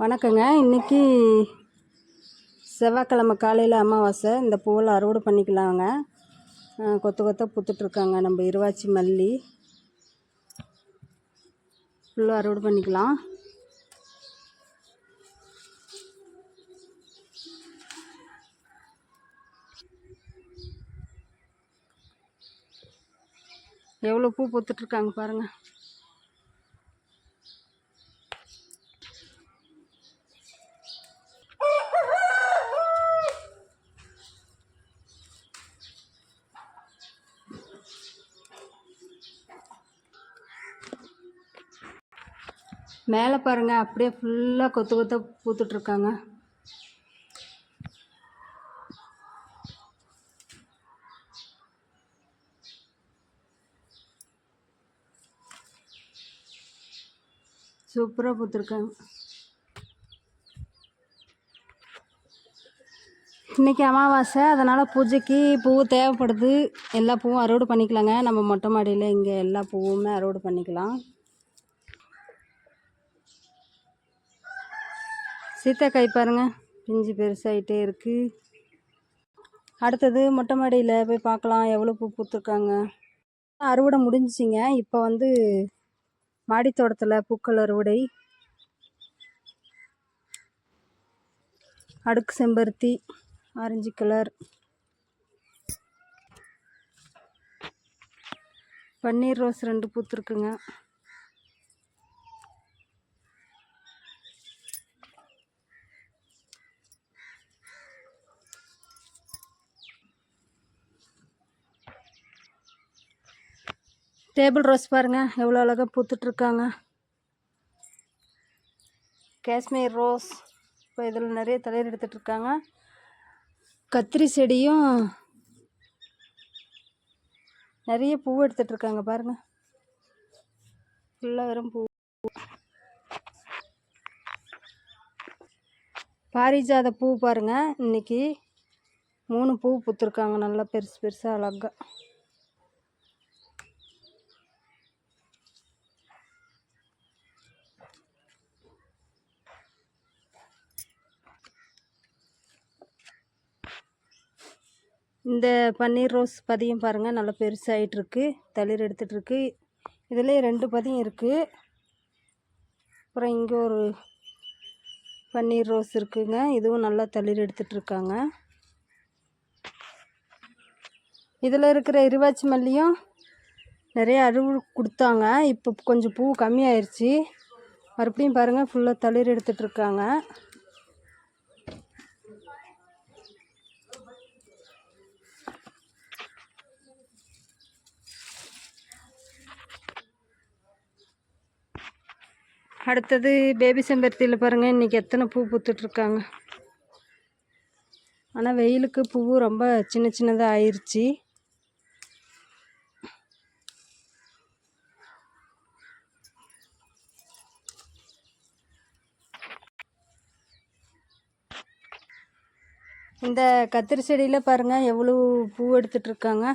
வணக்கங்க. இன்றைக்கி செவ்வாய்க்கிழமை காலையில் அமாவாசை. இந்த பூவெல்லாம் அறுவடை பண்ணிக்கலாங்க. கொத்து கொத்த பூத்துட்ருக்காங்க. நம்ம இருவாச்சி மல்லி. ஃபுல்லாக அறுவடை பண்ணிக்கலாம். எவ்வளோ பூ பூத்துட்ருக்காங்க பாருங்கள் மேலே பாருங்க அப்படியே ஃபுல்லாக கொத்து கொத்த பூத்துட்ருக்காங்க. சூப்பராக பூத்துருக்காங்க. இன்றைக்கி அமாவாசை அதனால் பூஜைக்கு பூ தேவைப்படுது. எல்லா பூவும் அறுவடை பண்ணிக்கலாங்க. நம்ம மொட்டை மாடியில் இங்கே எல்லா பூவுமே அறுவடை பண்ணிக்கலாம். சீத்தாக்காய் பாருங்க பிஞ்சு பெருசாகிட்டே இருக்குது அடுத்தது மொட்டை மாடியில் போய் பார்க்கலாம் எவ்வளோ பூ பூத்துருக்காங்க. அறுவடை முடிஞ்சிச்சிங்க. இப்போ வந்து மாடி தோட்டத்தில் பூக்கள் அறுவடை. அடுக்கு செம்பருத்தி ஆரஞ்சு கலர். பன்னீர் ரோஸ் ரெண்டு பூத்துருக்குங்க. டேபிள் ரோஸ் பாருங்கள் எவ்வளோ அழகாக பூத்துட்ருக்காங்க காஷ்மீர் ரோஸ் இப்போ இதில் நிறைய தலையர் எடுத்துகிட்ருக்காங்க கத்திரி செடியும் நிறைய பூ எடுத்துகிட்ருக்காங்க பாருங்கள் ஃபுல்லாக வெறும் பூ. பாரிஜாத பூ பாருங்க. இன்றைக்கி மூணு பூ பூத்துருக்காங்க. நல்லா பெருசு பெருசாக அழகாக இந்த பன்னீர் ரோஸ் பதியம் பாருங்கள் நல்லா பெருசாகிட்டுருக்கு தளிர் எடுத்துகிட்ருக்கு இதுலேயே ரெண்டு பதியம் இருக்குது அப்புறம் இங்கே ஒரு பன்னீர் ரோஸ் இருக்குங்க. இதுவும் நல்லா தளிர் எடுத்துகிட்ருக்காங்க இதில் இருக்கிற இருவாச்சி மல்லியும் நிறைய அறுவு கொடுத்தாங்க. இப்போ கொஞ்சம் பூ கம்மியாயிருச்சு. மறுபடியும் பாருங்கள் ஃபுல்லாக தளிர் எடுத்துகிட்ருக்காங்க அடுத்தது பேபி செம்பருத்தியில் பாருங்கள் இன்றைக்கி எத்தனை பூ பூத்துட்ருக்காங்க. ஆனால் வெயிலுக்கு பூ ரொம்ப சின்ன சின்னதாக ஆயிடுச்சு இந்த கத்திரி செடியில் பாருங்கள் எவ்வளோ பூ எடுத்துட்ருக்காங்க.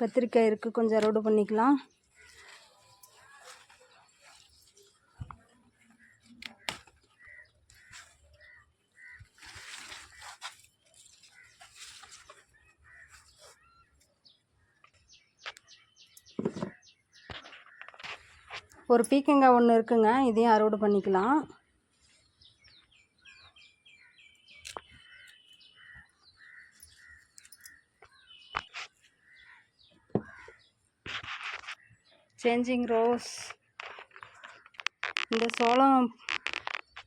கத்திரிக்காய் இருக்குது கொஞ்சம் அறுவடை பண்ணிக்கலாம். ஒரு பீக்கங்காய் ஒன்று இருக்குங்க இதையும் அறுவடை பண்ணிக்கலாம். சேஞ்சிங் ரோஸ் இந்த சோளம்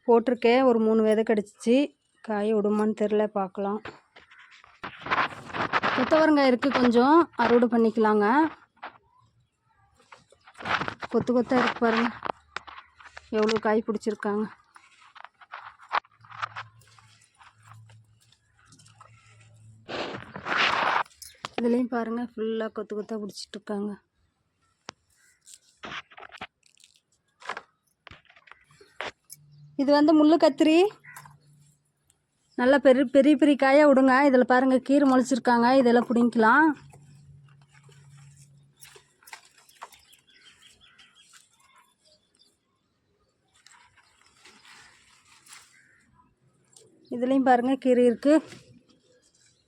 போட்டிருக்கேன் ஒரு மூணு விதை கிடச்சிச்சு காய் விடுமான்னு தெரில பார்க்கலாம். கொத்தவரங்காய் இருக்குது கொஞ்சம் அறுவடை பண்ணிக்கலாங்க. கொத்து கொத்தாக இருக்கு பாருங்கள் எவ்வளோ காய் பிடிச்சிருக்காங்க. இதுலேயும் பாருங்கள் ஃபுல்லாக கொத்து கொத்தாக பிடிச்சிட்ருக்காங்க இது வந்து முள்ளு கத்திரி. நல்லா பெரிய பெரிய பெரிய காயாக விடுங்க. இதில் பாருங்கள் கீரை முளைச்சிருக்காங்க. இதெல்லாம் பிடிங்கிக்கலாம். இதுலேயும் பாருங்கள் கீரை இருக்குது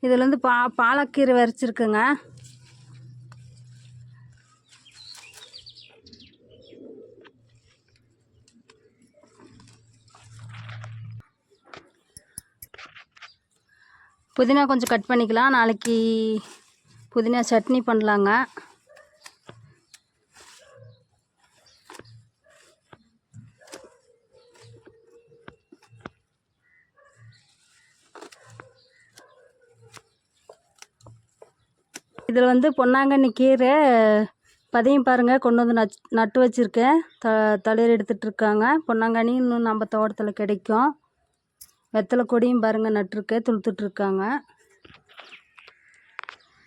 இதில் வந்து பா பாலக்கீரை வரைச்சிருக்குங்க. புதினா கொஞ்சம் கட் பண்ணிக்கலாம். நாளைக்கு புதினா சட்னி பண்ணலாங்க. இதில் வந்து பொன்னாங்கண்ணி கீரை பதையும் பாருங்கள் கொண்டு வந்து நச் நட்டு வச்சுருக்கேன். த தளிர் எடுத்துகிட்ருக்காங்க பொன்னாங்கண்ணி இன்னும் நம்ம தோட்டத்தில் கிடைக்கும். வெத்தலை கொடியும் பாருங்கள் நட்டிருக்கேன் துளுத்துட்ருக்காங்க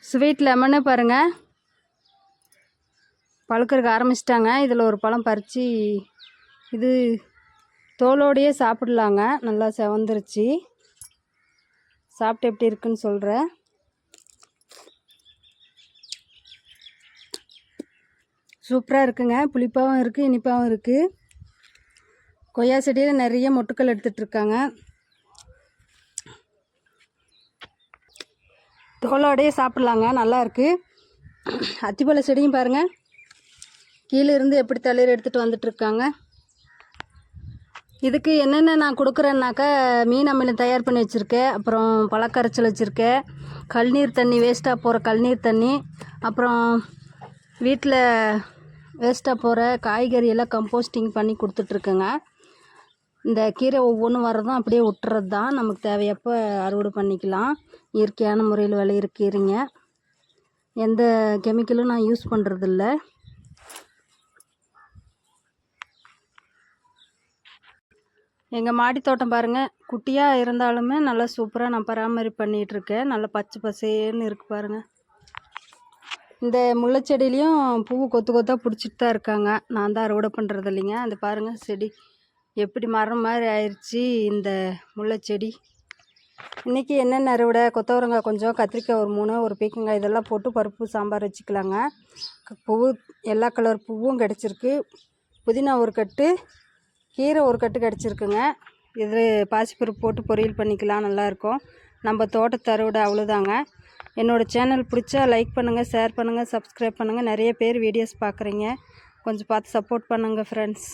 ஸ்வீட் லெமனு பாருங்கள் பழுக்கறதுக்கு ஆரம்பிச்சிட்டாங்க. இதில் ஒரு பழம் பறித்து இது தோலோடையே சாப்பிட்லாங்க. நல்லா செவந்துருச்சு. சாப்பிட்டு எப்படி இருக்குன்னு சொல்கிறேன் சூப்பராக இருக்குங்க. புளிப்பாகவும் இருக்குது இனிப்பாகவும் இருக்குது கொய்யா செடியில் நிறைய மொட்டுக்கள் எடுத்துகிட்ருக்காங்க தோலோடையே சாப்பிட்லாங்க. நல்லாயிருக்கு அத்திப்பழ செடியும் பாருங்கள் கீழே இருந்து எப்படி தளிர் எடுத்துகிட்டு வந்துட்டுருக்காங்க இதுக்கு என்னென்ன நான் கொடுக்குறேன்னாக்கா மீன் அமிலம் தயார் பண்ணி வச்சுருக்கேன். அப்புறம் பழக்கரைச்சல் வச்சுருக்கேன். கழுநீர் தண்ணி வேஸ்ட்டாக போகிற கழிநீர் தண்ணி. அப்புறம் வீட்டில் வேஸ்ட்டாக போகிற காய்கறி எல்லாம் கம்போஸ்டிங் பண்ணி கொடுத்துட்ருக்கேங்க. இந்த கீரை ஒவ்வொன்றும் வர்றதும் அப்படியே விட்டுறது தான் நமக்கு தேவையப்போ அறுவடை பண்ணிக்கலாம். இயற்கையான முறையில் விளையிற கீரைங்க. எந்த கெமிக்கலும் நான் யூஸ் பண்ணுறதில்ல எங்கள் மாடி தோட்டம் பாருங்கள் குட்டியாக இருந்தாலுமே நல்லா சூப்பராக நான் பராமரிப்பு பண்ணிகிட்ருக்கேன் நல்லா பச்சை பசேன்னு இருக்குது பாருங்கள் இந்த முல்லைச்செடியிலையும் பூ கொத்து கொத்தாக பிடிச்சிட்டு தான் இருக்காங்க. நான் தான் அறுவடை பண்ணுறது இல்லைங்க. அந்த பாருங்கள் செடி எப்படி மரம் மாதிரி ஆயிடுச்சு இந்த முல்லைச்செடி. இன்றைக்கி என்னென்ன அறுவடை? கொத்தவரங்காய் கொஞ்சம் கத்திரிக்காய் ஒரு மூணு ஒரு பீக்கங்காய் இதெல்லாம் போட்டு பருப்பு சாம்பார் வச்சுக்கலாங்க. பூ எல்லா கலர் பூவும் கிடச்சிருக்கு. புதினா ஒரு கட்டு கீரை ஒரு கட்டு கிடச்சிருக்குங்க. இது பாசிப்பருப்பு போட்டு பொரியல் பண்ணிக்கலாம் நல்லாயிருக்கும் நம்ம தோட்டத்து அறுவடை அவ்வளோதாங்க என்னோடய சேனல் பிடிச்சா லைக் பண்ணுங்கள் ஷேர் பண்ணுங்கள் சப்ஸ்கிரைப் பண்ணுங்கள் நிறைய பேர் வீடியோஸ் பார்க்குறீங்க. கொஞ்சம் பார்த்து சப்போர்ட் பண்ணுங்கள் ஃப்ரெண்ட்ஸ்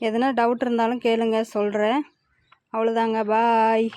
எதனா டவுட் இருந்தாலும் கேளுங்கள் சொல்கிறேன் அவ்வளோதாங்க பாய்